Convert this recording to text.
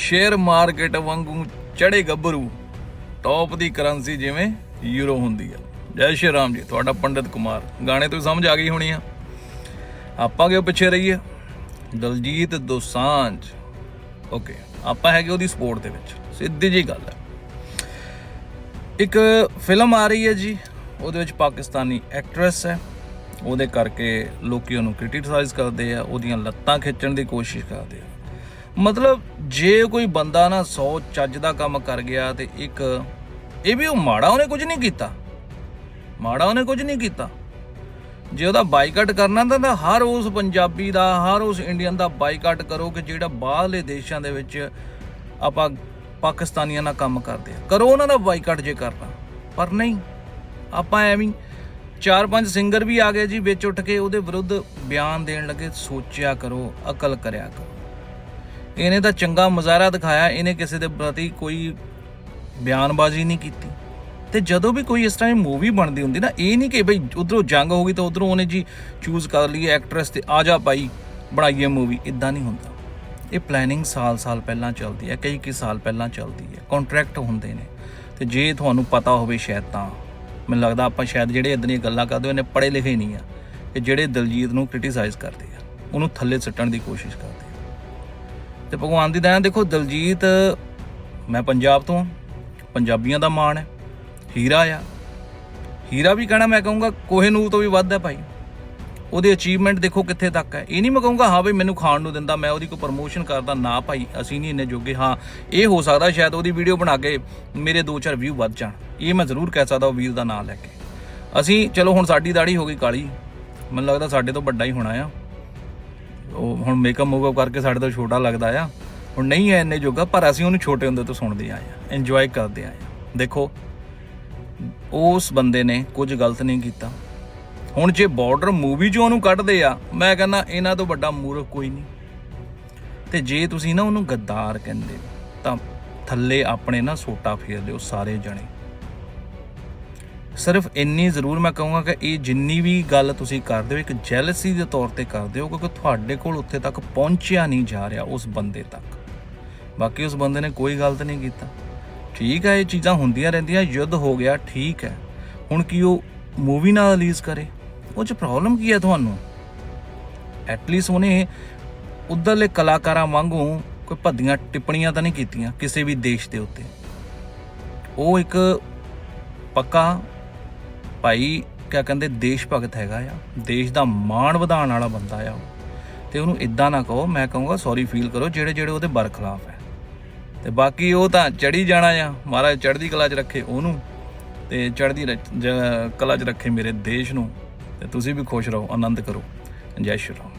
Share market ਵਾਂਗੂ ਚੜੇ ਗੱਭਰੂ ਟੌਪ ਦੀ ਕਰੰਸੀ ਜਿਵੇਂ ਯੂਰੋ ਹੁੰਦੀ ਆ। ਜੈ ਸ਼੍ਰੀ ਰਾਮ ਜੀ, ਤੁਹਾਡਾ ਪੰਡਿਤ ਕੁਮਾਰ। ਗਾਣੇ ਤੋਂ ਸਮਝ ਆ ਗਈ ਹੋਣੀ ਆ। ਆਪਾਂ ਕਿਉਂ ਪਿੱਛੇ ਰਹੀਏ? ਦਲਜੀਤ ਦੋਸਾਂਝ। ਓਕੇ ਆਪਾਂ ਹੈਗੇ ਉਹਦੀ ਸਪੋਰਟ ਦੇ ਵਿੱਚ। ਸਿੱਧੀ ਜੀ ਗੱਲ ਹੈ ਇੱਕ ਫਿਲਮ ਆ ਰਹੀ ਹੈ ਜੀ, ਉਹਦੇ ਵਿੱਚ ਪਾਕਿਸਤਾਨੀ ਐਕਟਰੈਸ ਹੈ। ਉਹਦੇ ਕਰਕੇ ਲੋਕੀ ਉਹਨੂੰ ਕ੍ਰਿਟਿਸਾਈਜ਼ ਕਰਦੇ ਆ, ਉਹਦੀਆਂ ਲੱਤਾਂ ਖਿੱਚਣ ਦੀ ਕੋਸ਼ਿਸ਼ ਕਰਦੇ ਆ। ਮਤਲਬ ਜੇ ਕੋਈ ਬੰਦਾ ਨਾ 100 ਚੱਜ ਦਾ ਕੰਮ ਕਰ ਗਿਆ ਤੇ ਇੱਕ, ਇਹ ਵੀ ਉਹ ਮਾੜਾ ਉਹਨੇ ਕੁਝ ਨਹੀਂ ਕੀਤਾ। ਮਾੜਾ ਉਹਨੇ ਕੁਝ ਨਹੀਂ ਕੀਤਾ। ਜੇ ਉਹਦਾ ਬਾਈਕਾਟ ਕਰਨਾ ਤਾਂ ਹਰ ਉਸ ਪੰਜਾਬੀ ਦਾ, ਹਰ ਉਸ ਇੰਡੀਅਨ ਦਾ ਬਾਈਕਾਟ ਕਰੋ ਕਿ ਜਿਹੜਾ ਬਾਹਰਲੇ ਦੇਸ਼ਾਂ ਦੇ ਵਿੱਚ ਆਪਾਂ ਪਾਕਿਸਤਾਨੀਆਂ ਨਾਲ ਕੰਮ ਕਰਦੇ ਆ। ਕਰੋ ਉਹਨਾਂ ਦਾ ਬਾਈਕਾਟ ਜੇ ਕਰਨਾ, ਪਰ ਨਹੀਂ। ਆਪਾਂ ਐਵੇਂ ਚਾਰ ਪੰਜ ਸਿੰਗਰ ਵੀ ਆ ਗਏ ਜੀ, ਵਿੱਚ ਉੱਠ ਕੇ ਉਹਦੇ ਵਿਰੁੱਧ ਬਿਆਨ ਦੇਣ ਲੱਗੇ, ਸੋਚਿਆ ਕਰੋ, ਅਕਲ ਕਰਿਆ ਕਰੋ। ਇਹਨੇ ਤਾਂ ਚੰਗਾ ਮੁਜ਼ਾਹਰਾ ਦਿਖਾਇਆ, ਇਹਨੇ ਕਿਸੇ ਦੇ ਪ੍ਰਤੀ ਕੋਈ ਬਿਆਨਬਾਜ਼ੀ ਨਹੀਂ ਕੀਤੀ। ਤੇ ਜਦੋਂ ਵੀ ਕੋਈ ਇਸ ਤਰ੍ਹਾਂ ਦੀ ਮੂਵੀ ਬਣਦੀ ਹੁੰਦੀ ਨਾ, ਇਹ ਨਹੀਂ ਕਿ ਬਈ ਉਧਰੋਂ ਜੰਗ ਹੋ ਗਈ ਤਾਂ ਉਧਰੋਂ ਉਹਨੇ ਜੀ ਚੂਜ਼ ਕਰ ਲਈ ਐਕਟਰੈਸ ਤੇ, ਆ ਜਾ ਭਾਈ, ਬਣਾਈਏ ਮੂਵੀ ਇਦਾਂ ਨਹੀਂ ਹੁੰਦਾ। ਇਹ ਪਲੈਨਿੰਗ ਸਾਲ-ਸਾਲ ਪਹਿਲਾਂ ਚੱਲਦੀ ਹੈ, ਕਈ ਕਈ ਸਾਲ ਪਹਿਲਾਂ ਚੱਲਦੀ ਹੈ। ਕੰਟਰੈਕਟ ਹੁੰਦੇ ਨੇ। ਤੇ ਜੇ ਤੁਹਾਨੂੰ ਪਤਾ ਹੋਵੇ ਸ਼ਾਇਦ ਤਾਂ, ਮੈਨੂੰ ਲੱਗਦਾ ਆਪਾਂ ਸ਼ਾਇਦ ਜਿਹੜੇ ਇਦਾਂ ਦੀਆਂ ਗੱਲਾਂ ਕਰਦੇ ਉਹਨੇ ਪੜ੍ਹੇ ਲਿਖੇ ਨਹੀਂ ਆ। ਕਿ ਜਿਹੜੇ ਦਲਜੀਤ ਨੂੰ ਕ੍ਰਿਟਿਸਾਈਜ਼ ਕਰਦੇ ਆ, ਉਹਨੂੰ ਥੱਲੇ ਸੁੱਟਣ ਦੀ ਕੋਸ਼ਿਸ਼ ਕਰਦੇ ਤੇ ਭਗਵਾਨ ਦੀ ਦਇਆ ਦੇਖੋ ਦਲਜੀਤ, ਮੈਂ ਪੰਜਾਬ ਤੋਂ ਹਾਂ, ਪੰਜਾਬੀਆਂ ਦਾ ਮਾਣ ਹੈ, ਹੀਰਾ ਆ। ਹੀਰਾ ਵੀ ਕਹਿਣਾ ਮੈਂ ਕਹੂੰਗਾ ਕੋਹੇਨੂਰ ਤੋਂ ਵੀ ਵੱਧ ਹੈ ਭਾਈ। ਉਹਦੇ ਅਚੀਵਮੈਂਟ ਦੇਖੋ ਕਿੱਥੇ ਤੱਕ ਹੈ। ਇਹ ਨਹੀਂ ਮੈਂ ਕਹੂੰਗਾ, ਹਾਂ ਵੀ ਮੈਨੂੰ ਖਾਣ ਨੂੰ ਦਿੰਦਾ, ਮੈਂ ਉਹਦੀ ਕੋਈ ਪ੍ਰਮੋਸ਼ਨ ਕਰਦਾ, ਨਾ ਭਾਈ, ਅਸੀਂ ਨਹੀਂ ਇੰਨੇ ਜੋਗੇ। ਹਾਂ, ਇਹ ਹੋ ਸਕਦਾ ਸ਼ਾਇਦ ਉਹਦੀ ਵੀਡੀਓ ਬਣਾ ਕੇ ਮੇਰੇ 2-4 ਵਿਊ ਵੱਧ ਜਾਣ। ਇਹ ਮੈਂ ਜ਼ਰੂਰ ਕਹਿ ਸਕਦਾ ਉਹ ਵੀਰ ਦਾ ਨਾਮ ਲੈ ਕੇ। ਅਸੀਂ, ਚਲੋ ਹੁਣ ਸਾਡੀ ਦਾੜੀ ਹੋ ਗਈ ਕਾਲੀ। ਮੈਨੂੰ ਲੱਗਦਾ ਸਾਡੇ ਤੋਂ ਵੱਡਾ ਹੀ ਹੋਣਾ ਆ। ਉਹ ਹੁਣ ਮੇਕਅਪ ਮੂਕਅਪ ਕਰਕੇ ਸਾਡੇ ਤੋਂ ਛੋਟਾ ਲੱਗਦਾ ਆ। ਹੁਣ ਨਹੀਂ ਹੈ ਇੰਨੇ ਜੋਗਾ, ਪਰ ਅਸੀਂ ਉਹਨੂੰ ਛੋਟੇ ਹੁੰਦੇ ਤੋਂ ਸੁਣਦੇ ਆਏ ਆ ਇੰਜੋਏ ਕਰਦੇ ਆਏ ਆ। ਦੇਖੋ, ਉਸ ਬੰਦੇ ਨੇ ਕੁਝ ਗਲਤ ਨਹੀਂ ਕੀਤਾ। ਹੁਣ ਜੇ ਬਾਰਡਰ ਮੂਵੀ ਚੋਂ ਉਹਨੂੰ ਕੱਢਦੇ ਆ, ਮੈਂ ਕਹਿੰਦਾ ਇਹਨਾਂ ਤੋਂ ਵੱਡਾ ਮੂਰਖ ਕੋਈ ਨਹੀਂ। ਤੇ ਜੇ ਤੁਸੀਂ ਨਾ ਉਹਨੂੰ ਗੱਦਾਰ ਕਹਿੰਦੇ ਤਾਂ ਥੱਲੇ ਆਪਣੇ ਨਾ ਸੋਟਾ ਫੇਰ ਲਿਓ ਸਾਰੇ ਜਣੇ। ਸਿਰਫ ਇੰਨੀ ਜ਼ਰੂਰ ਮੈਂ ਕਹੂੰਗਾ ਕਿ ਇਹ ਜਿੰਨੀ ਵੀ ਗੱਲ ਤੁਸੀਂ ਕਰਦੇ ਹੋ ਇੱਕ ਜੈਲਸੀ ਦੇ ਤੌਰ ਤੇ ਕਰਦੇ ਹੋ ਕਿਉਂਕਿ ਤੁਹਾਡੇ ਕੋਲ ਉੱਥੇ ਤੱਕ ਪਹੁੰਚਿਆ ਨਹੀਂ ਜਾ ਰਿਹਾ ਉਸ ਬੰਦੇ ਤੱਕ। ਬਾਕੀ ਉਸ ਬੰਦੇ ਨੇ ਕੋਈ ਗਲਤ ਨਹੀਂ ਕੀਤਾ। ਠੀਕ ਹੈ, ਇਹ ਚੀਜ਼ਾਂ ਹੁੰਦੀਆਂ ਰਹਿੰਦੀਆਂ, ਯੁੱਧ ਹੋ ਗਿਆ, ਠੀਕ ਹੈ। ਹੁਣ ਕੀ ਉਹ ਮੂਵੀ ਨਾਲ ਰਿਲੀਜ਼ ਕਰੇ? ਉਹ ਚ ਪ੍ਰੋਬਲਮ ਕੀ ਹੈ ਤੁਹਾਨੂੰ? ਐਟਲੀਸਟ ਉਹਨੇ ਉਧਰਲੇ ਕਲਾਕਾਰਾਂ ਵਾਂਗੂ ਕੋਈ ਭੱਦੀਆਂ ਟਿੱਪਣੀਆਂ ਤਾਂ ਨਹੀਂ ਕੀਤੀਆਂ ਕਿਸੇ ਵੀ ਦੇਸ਼ ਦੇ ਉੱਤੇ। ਉਹ ਇੱਕ ਪੱਕਾ ਭਾਈ ਕਿਆ ਕਹਿੰਦੇ, ਦੇਸ਼ ਭਗਤ ਹੈਗਾ ਆ, ਦੇਸ਼ ਦਾ ਮਾਣ ਵਧਾਉਣ ਵਾਲਾ ਬੰਦਾ ਆ ਉਹ। ਤੇ ਉਹਨੂੰ ਇਦਾਂ ਨਾ ਕਹੋ, ਮੈਂ ਕਹੂੰਗਾ ਸੌਰੀ ਫੀਲ ਕਰੋ, ਜਿਹੜੇ ਜਿਹੜੇ ਉਹਦੇ ਬਰਖਲਾਫ ਹੈ। ਤੇ ਬਾਕੀ ਉਹ ਤਾਂ ਚੜੀ ਜਾਣਾ ਆ, ਮਹਾਰਾਜ ਚੜ੍ਹਦੀ ਕਲਾ 'ਚ ਰੱਖੇ ਉਹਨੂੰ, ਤੇ ਚੜ੍ਹਦੀ ਰ- ਜ- ਕਲਾ 'ਚ ਰੱਖੇ ਮੇਰੇ ਦੇਸ਼ ਨੂੰ, ਤੇ ਤੁਸੀਂ ਵੀ ਖੁਸ਼ ਰਹੋ, ਆਨੰਦ ਕਰੋ, ਜੈ ਸ਼੍ਰੀ ਰਾਮ।